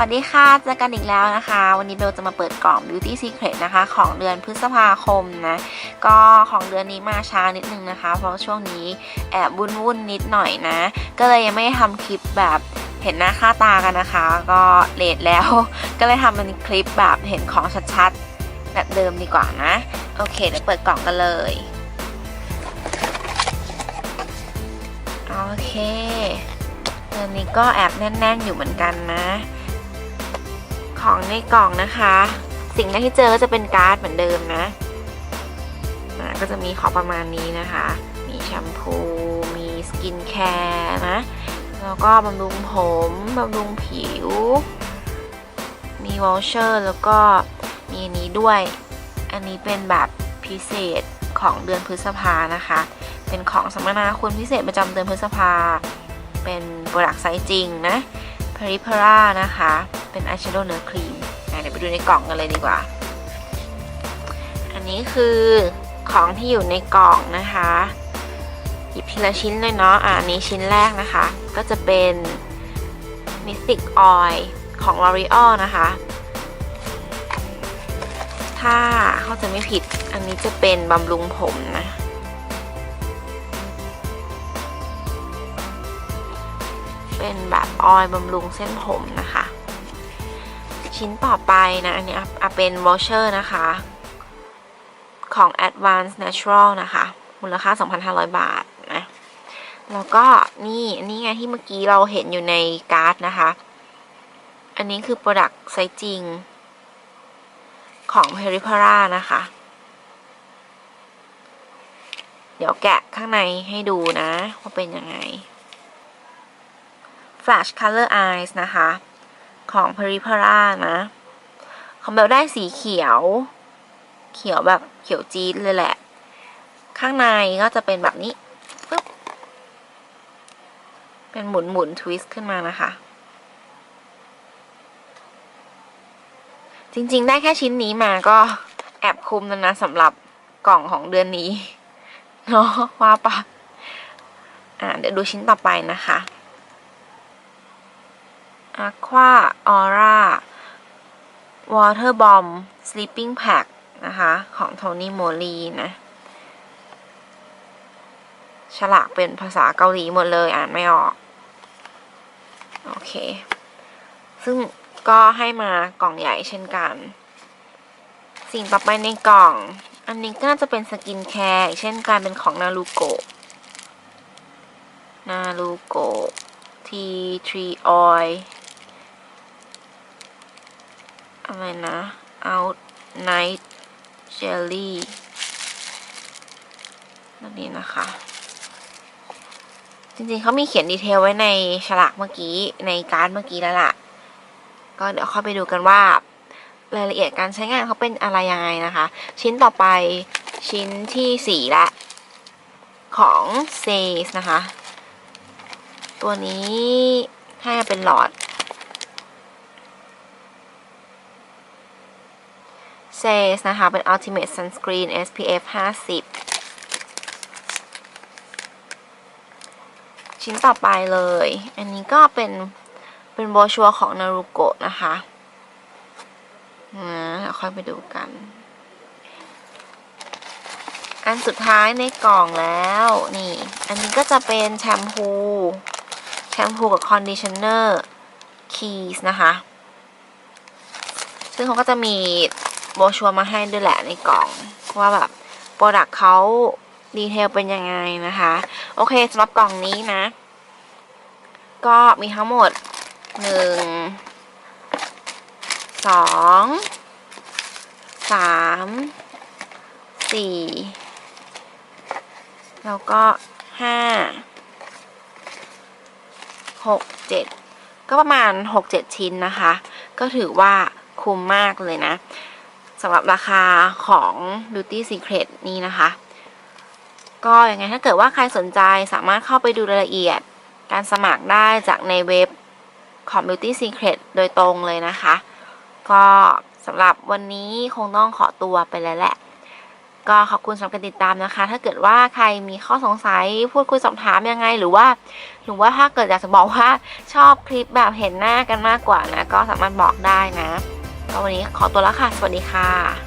วัสดีค่ะเจอกันอีกแล้วนะคะ วันนี้เบลจะมาเปิดกล่อง Beauty Secret นะคะ ของเดือนพฤษภาคมนะ ก็ของเดือนนี้มาช้านิดนึงนะคะ เพราะช่วงนี้แอบวุ่นวุ่นนิดหน่อยนะ ก็เลยยังไม่ทำคลิปแบบเห็นหน้าค่าตากันนะคะ ก็เลทแล้ว ก็เลยทำเป็นคลิปแบบเห็นของชัดๆ แบบเดิมดีกว่านะ โอเค เดี๋ยวเปิดกล่องกันเลย โอเคเดือนนี้ก็แอบแน่น ๆ อยู่เหมือนกันนะ ของในกล่องนะคะ สิ่งแรกที่เจอก็จะเป็นการ์ดเหมือนเดิมนะอ่าก็จะมีของประมาณนี้นะคะ มีแชมพู มีสกินแคร์นะ แล้วก็บำรุงผมบำรุงผิว มีวอลเชอร์แล้วก็มีอันนี้ด้วย อันนี้เป็นแบบพิเศษของเดือนพฤษภานะคะ เป็นของสัมมนาคุณพิเศษประจำเดือนพฤษภา เป็นโปรดักต์ไซส์จริงนะ p e r i p e r a นะคะ เป็นอายแชโดว์เนื้อครีมเดี๋ยวไปดูในกล่องกันเลยดีกว่า อันนี้คือของที่อยู่ในกล่องนะคะหยิบทีละชิ้นเลยเนาะอะอันนี้ชิ้นแรกนะคะ ก็จะเป็น Mystic Oil ของ L'Oreal นะคะ ถ้าเข้าใจไม่ผิดอันนี้จะเป็นบำรุงผมนะเป็นแบบออยล์บำรุงเส้นผมนะคะ ชิ้นต่อไปนะ อันนี้อะเป็นวอชเชอร์นะคะ ของ Advanced Natural นะคะ มูลค่า 2,500 บาทนะ แล้วก็นี่อันนี้ไงที่เมื่อกี้เราเห็นอยู่ในการ์ดนะคะ อันนี้คือ Product ไซส์จริง ของ p e r i p e r a นะคะ เดี๋ยวแกะข้างในให้ดูนะ ว่าเป็นยังไง Flash Color Eyes นะคะ ของ p e r i p e r a นะ ของเบลได้สีเขียว เขียวแบบเขียวจี๊ดเลยแหละ ข้างในก็จะเป็นแบบนี้ปึ๊บเป็นหมุนหมุนทวิสต์ขึ้นมานะคะ จริงๆได้แค่ชิ้นนี้มาก็แอบคุ้มแล้วนะสำหรับกล่องของเดือนนี้เนาะว่าปะอ่าเดี๋ยวดูชิ้นต่อไปนะคะ Aqua Aura Water Bomb Sleeping Pack นะคะ ของ Tony Moly นะฉลากเป็นภาษาเกาหลีหมดเลยอ่านไม่ออก โอเค ซึ่งก็ให้มากล่องใหญ่เช่นกัน สิ่งต่อไปในกล่อง อันนี้ก็น่าจะเป็นสกินแคร์เช่นกันเป็นของนารูโกะนารูโกะ tea tree oil อ อะไรนะ out night jelly นั่นนี่นะคะ จริงๆเขามีเขียนดีเทลไว้ในฉลากเมื่อกี้ในการ์ดเมื่อกี้แล้วล่ะ ก็เดี๋ยวเข้าไปดูกันว่ารายละเอียดการใช้งานเขาเป็นอะไรยังไงนะคะ ชิ้นต่อไปชิ้นที่สี่ละของเซสนะคะ ตัวนี้ให้เป็นหลอด เซสนะคะ เป็น Ultimate Sunscreen SPF 50 ชิ้นต่อไปเลย อันนี้ก็เป็นเป็นโบชัวของนารูโกะนะคะนะเดี๋ยวค่อยไปดูกัน อันสุดท้ายในกล่องแล้วนี่ อันนี้ก็จะเป็นแชมพู แชมพูกับคอนดิชเนอร์คีสนะคะ ซึ่งเขาก็จะมี โบชัวมาให้ด้วยแหละในกล่องว่าแบบโปรดักเขาดีเทลเป็นยังไงนะคะ โอเคสำหรับกล่องนี้นะ ก็มีทั้งหมดหนึ่งสองสามสี่แล้วก็ห้าหกเจ็ดก็ประมาณหกเจ็ดชิ้นนะคะ ก็ถือว่าคุ้มมากเลยนะ สำหรับราคาของ Beauty Secret นี่นะคะ ก็ยังไงถ้าเกิดว่าใครสนใจสามารถเข้าไปดูรายละเอียด การสมัครได้จากในเว็บของ Beauty Secret โดยตรงเลยนะคะ ก็สำหรับวันนี้คงต้องขอตัวไปแล้วแหละ ก็ขอบคุณสำหรับการติดตามนะคะ ถ้าเกิดว่าใครมีข้อสงสัยพูดคุยสอบถามยังไง หรือว่า หรือว่าถ้าเกิดอยากจะบอกว่าชอบคลิปแบบเห็นหน้ากันมากกว่านะ ก็สามารถบอกได้นะ วันนี้ขอตัวแล้วค่ะ สวัสดีค่ะ